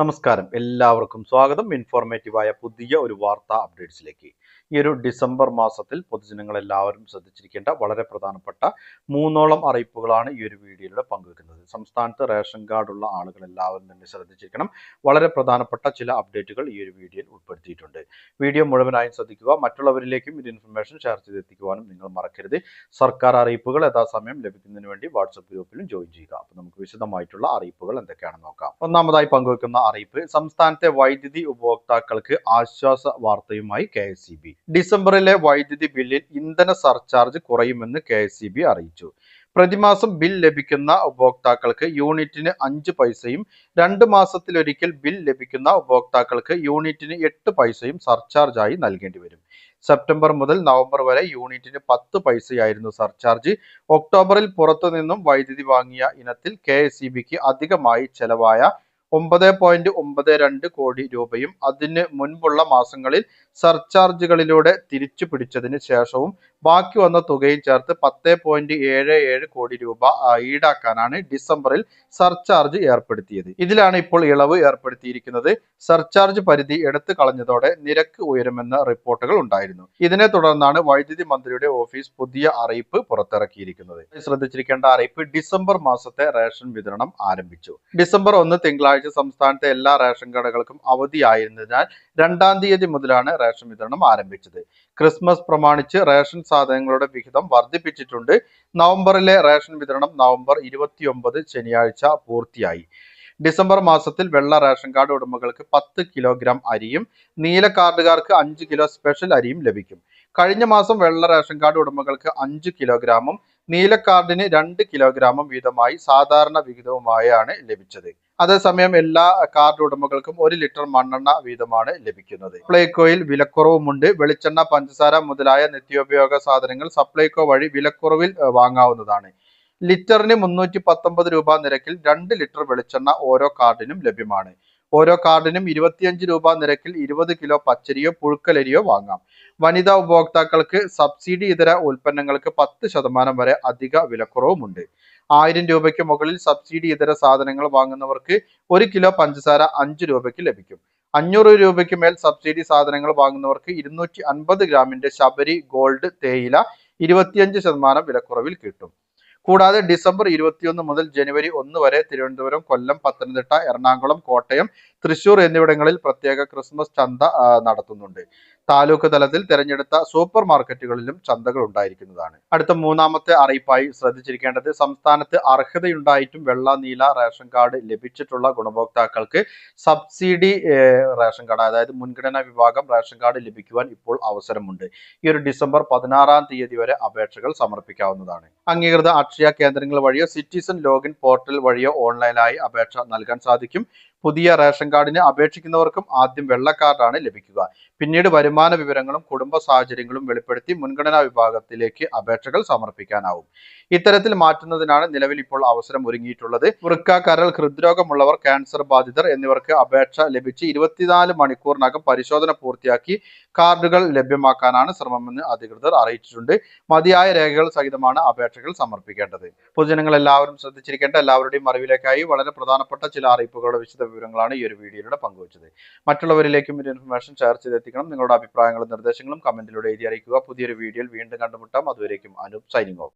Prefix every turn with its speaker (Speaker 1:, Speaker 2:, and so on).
Speaker 1: നമസ്കാരം. എല്ലാവർക്കും സ്വാഗതം. ഇൻഫോർമേറ്റീവായ പുതിയ ഒരു വാർത്താ അപ്ഡേറ്റ്സിലേക്ക്. ഈ ഒരു ഡിസംബർ മാസത്തിൽ പൊതുജനങ്ങൾ എല്ലാവരും ശ്രദ്ധിച്ചിരിക്കേണ്ട വളരെ പ്രധാനപ്പെട്ട മൂന്നോളം അറിയിപ്പുകളാണ് ഈ ഒരു വീഡിയോയിലൂടെ പങ്കുവെക്കുന്നത്. സംസ്ഥാനത്ത് റേഷൻ കാർഡ് ഉള്ള ആളുകൾ എല്ലാവരും തന്നെ ശ്രദ്ധിച്ചിരിക്കണം. വളരെ പ്രധാനപ്പെട്ട ചില അപ്ഡേറ്റുകൾ ഈ ഒരു വീഡിയോയിൽ ഉൾപ്പെടുത്തിയിട്ടുണ്ട്. വീഡിയോ മുഴുവനായും ശ്രദ്ധിക്കുക. മറ്റുള്ളവരിലേക്കും ഇത് ഇൻഫർമേഷൻ ഷെയർ ചെയ്തെത്തിക്കുവാനും നിങ്ങൾ മറക്കരുത്. സർക്കാർ അറിയിപ്പുകൾ യഥാസമയം ലഭിക്കുന്നതിന് വേണ്ടി വാട്സപ്പ് ഗ്രൂപ്പിലും ജോയിൻ ചെയ്യുക. അപ്പോൾ നമുക്ക് വിശദമായിട്ടുള്ള അറിയിപ്പുകൾ എന്തൊക്കെയാണെന്ന് നോക്കാം. ഒന്നാമതായി പങ്കുവെക്കുന്ന അറിയിപ്പ്. സംസ്ഥാനത്തെ വൈദ്യുതി ഉപഭോക്താക്കൾക്ക് ആശ്വാസ വാർത്തയുമായി കെ ഡിസംബറിലെ വൈദ്യുതി ബില്ലിൽ ഇന്ധന സർചാർജ് കുറയുമെന്ന് കെ അറിയിച്ചു. പ്രതിമാസം ബിൽ ലഭിക്കുന്ന ഉപഭോക്താക്കൾക്ക് യൂണിറ്റിന് അഞ്ച് പൈസയും രണ്ട് മാസത്തിലൊരിക്കൽ ബിൽ ലഭിക്കുന്ന ഉപഭോക്താക്കൾക്ക് യൂണിറ്റിന് എട്ട് പൈസയും സർചാർജായി നൽകേണ്ടി വരും. സെപ്റ്റംബർ മുതൽ നവംബർ വരെ യൂണിറ്റിന് പത്ത് പൈസയായിരുന്നു സർചാർജ്. ഒക്ടോബറിൽ പുറത്തുനിന്നും വൈദ്യുതി വാങ്ങിയ ഇനത്തിൽ കെ അധികമായി ചെലവായ ഒമ്പത് പോയിന്റ് ഒമ്പത് രണ്ട് കോടി രൂപയും അതിന് മുൻപുള്ള മാസങ്ങളിൽ സർചാർജുകളിലൂടെ തിരിച്ചു പിടിച്ചതിന് ശേഷവും ബാക്കി വന്ന തുകയും ചേർത്ത് പത്ത് പോയിന്റ് ഏഴ് ഏഴ് കോടി രൂപ ഈടാക്കാനാണ് ഡിസംബറിൽ സർചാർജ് ഏർപ്പെടുത്തിയത്. ഇതിലാണ് ഇപ്പോൾ ഇളവ് ഏർപ്പെടുത്തിയിരിക്കുന്നത്. സർചാർജ് പരിധി എടുത്തു കളഞ്ഞതോടെ നിരക്ക് ഉയരുമെന്ന റിപ്പോർട്ടുകൾ ഉണ്ടായിരുന്നു. ഇതിനെ തുടർന്നാണ് വൈദ്യുതി മന്ത്രിയുടെ ഓഫീസ് പുതിയ അറിയിപ്പ് പുറത്തിറക്കിയിരിക്കുന്നത്. ശ്രദ്ധിച്ചിരിക്കേണ്ട അറിയിപ്പ് ഡിസംബർ മാസത്തെ റേഷൻ വിതരണം ആരംഭിച്ചു. ഡിസംബർ ഒന്ന് തിങ്കളാഴ്ച സംസ്ഥാനത്തെ എല്ലാ റേഷൻ കടകൾക്കും അവധിയായിരുന്നതിനാൽ രണ്ടാം തീയതി മുതലാണ് റേഷൻ വിതരണം ആരംഭിച്ചത്. ക്രിസ്മസ് പ്രമാണിച്ച് റേഷൻ സാധനങ്ങളുടെ വിഹിതം വർദ്ധിപ്പിച്ചിട്ടുണ്ട്. നവംബറിലെ റേഷൻ വിതരണം നവംബർ ഇരുപത്തിയൊമ്പത് ശനിയാഴ്ച പൂർത്തിയായി. ഡിസംബർ മാസത്തിൽ വെള്ള റേഷൻ കാർഡ് ഉടമകൾക്ക് പത്ത് കിലോഗ്രാം അരിയും നീല കാർഡുകാർക്ക് അഞ്ച് കിലോ സ്പെഷ്യൽ അരിയും ലഭിക്കും. കഴിഞ്ഞ മാസം വെള്ള റേഷൻ കാർഡ് ഉടമകൾക്ക് അഞ്ച് കിലോഗ്രാമും നീല കാർഡിന് രണ്ട് കിലോഗ്രാമും വീതമായി സാധാരണ വിഹിതവുമായാണ് ലഭിച്ചത്. അതേസമയം എല്ലാ കാർഡ് ഉടമകൾക്കും ഒരു ലിറ്റർ മണ്ണെണ്ണ വീതമാണ് ലഭിക്കുന്നത്. സപ്ലൈകോയിൽ വിലക്കുറവുമുണ്ട്. വെളിച്ചെണ്ണ പഞ്ചസാര മുതലായ നിത്യോപയോഗ സാധനങ്ങൾ സപ്ലൈകോ വഴി വിലക്കുറവിൽ വാങ്ങാവുന്നതാണ്. ലിറ്ററിന് മുന്നൂറ്റി പത്തൊമ്പത് രൂപ നിരക്കിൽ രണ്ട് ലിറ്റർ വെളിച്ചെണ്ണ ഓരോ കാർഡിനും ലഭ്യമാണ്. ഓരോ കാർഡിനും ഇരുപത്തിയഞ്ച് രൂപ നിരക്കിൽ ഇരുപത് കിലോ പച്ചരിയോ പുഴുക്കലരിയോ വാങ്ങാം. വനിതാ ഉപഭോക്താക്കൾക്ക് സബ്സിഡി ഇതര ഉൽപ്പന്നങ്ങൾക്ക് പത്ത് ശതമാനം വരെ അധിക വിലക്കുറവുമുണ്ട്. ആയിരം രൂപയ്ക്ക് മുകളിൽ സബ്സിഡി ഇതര സാധനങ്ങൾ വാങ്ങുന്നവർക്ക് ഒരു കിലോ പഞ്ചസാര അഞ്ച് രൂപയ്ക്ക് ലഭിക്കും. അഞ്ഞൂറ് രൂപയ്ക്ക് മേൽ സബ്സിഡി സാധനങ്ങൾ വാങ്ങുന്നവർക്ക് ഇരുന്നൂറ്റി അൻപത് ഗ്രാമിന്റെ ശബരി ഗോൾഡ് തേയില ഇരുപത്തിയഞ്ച് ശതമാനം വിലക്കുറവിൽ കിട്ടും. കൂടാതെ ഡിസംബർ ഇരുപത്തിയൊന്ന് മുതൽ ജനുവരി ഒന്ന് വരെ തിരുവനന്തപുരം കൊല്ലം പത്തനംതിട്ട എറണാകുളം കോട്ടയം തൃശൂർ എന്നിവിടങ്ങളിൽ പ്രത്യേക ക്രിസ്മസ് ചന്ത നടത്തുന്നുണ്ട്. താലൂക്ക് തലത്തിൽ തിരഞ്ഞെടുത്ത സൂപ്പർ മാർക്കറ്റുകളിലും ചന്തകൾ ഉണ്ടായിരിക്കുന്നതാണ്. അടുത്ത മൂന്നാമത്തെ അറിയിപ്പായി ശ്രദ്ധിച്ചിരിക്കേണ്ടത് സംസ്ഥാനത്ത് അർഹതയുണ്ടായിട്ടും വെള്ള നീല റേഷൻ കാർഡ് ലഭിച്ചിട്ടുള്ള ഗുണഭോക്താക്കൾക്ക് സബ്സിഡി റേഷൻ കാർഡ് അതായത് മുൻഗണനാ വിഭാഗം റേഷൻ കാർഡ് ലഭിക്കുവാൻ ഇപ്പോൾ അവസരമുണ്ട്. ഈ ഒരു ഡിസംബർ പതിനാറാം തീയതി വരെ അപേക്ഷകൾ സമർപ്പിക്കാവുന്നതാണ്. അംഗീകൃത അക്ഷയ കേന്ദ്രങ്ങൾ വഴിയോ സിറ്റിസൺ ലോഗിൻ പോർട്ടൽ വഴിയോ ഓൺലൈനായി അപേക്ഷ നൽകാൻ സാധിക്കും. പുതിയ റേഷൻ കാർഡിന് അപേക്ഷിക്കുന്നവർക്കും ആദ്യം വെള്ള കാർഡാണ് ലഭിക്കുക. പിന്നീട് വരുമാന വിവരങ്ങളും കുടുംബ സാഹചര്യങ്ങളും വെളിപ്പെടുത്തി മുൻഗണനാ വിഭാഗത്തിലേക്ക് അപേക്ഷകൾ സമർപ്പിക്കാനാവും. ഇത്തരത്തിൽ മാറ്റുന്നതിനാണ് നിലവിൽ ഇപ്പോൾ അവസരം ഒരുങ്ങിയിട്ടുള്ളത്. വൃക്ക കരൾ ഹൃദ്രോഗമുള്ളവർ ക്യാൻസർ ബാധിതർ എന്നിവർക്ക് അപേക്ഷ ലഭിച്ച് ഇരുപത്തിനാല് മണിക്കൂറിനകം പരിശോധന പൂർത്തിയാക്കി കാർഡുകൾ ലഭ്യമാക്കാനാണ് ശ്രമമെന്ന് അധികൃതർ അറിയിച്ചിട്ടുണ്ട്. മതിയായ രേഖകൾ സഹിതമാണ് അപേക്ഷകൾ സമർപ്പിക്കേണ്ടത്. പൊതുജനങ്ങൾ എല്ലാവരും ശ്രദ്ധിച്ചിരിക്കേണ്ട എല്ലാവരുടെയും അറിവിലേക്കായി വളരെ പ്രധാനപ്പെട്ട ചില അറിയിപ്പുകളുടെ വിശദ വിവരങ്ങളാണ് ഈ ഒരു വീഡിയോയിലൂടെ പങ്കുവച്ചത്. മറ്റുള്ളവരിലേക്കും ഒരു ഇൻഫർമേഷൻ ഷെയർ ചെയ്തെത്തിക്കണം. നിങ്ങളുടെ അഭിപ്രായങ്ങളും നിർദ്ദേശങ്ങളും കമന്റിലൂടെ എഴുതി അറിയിക്കുക. പുതിയൊരു വീഡിയോയിൽ വീണ്ടും കണ്ടുമുട്ടാം. അതുവരേക്കും അനൂപ് സൈനിങ് ഓഫ്.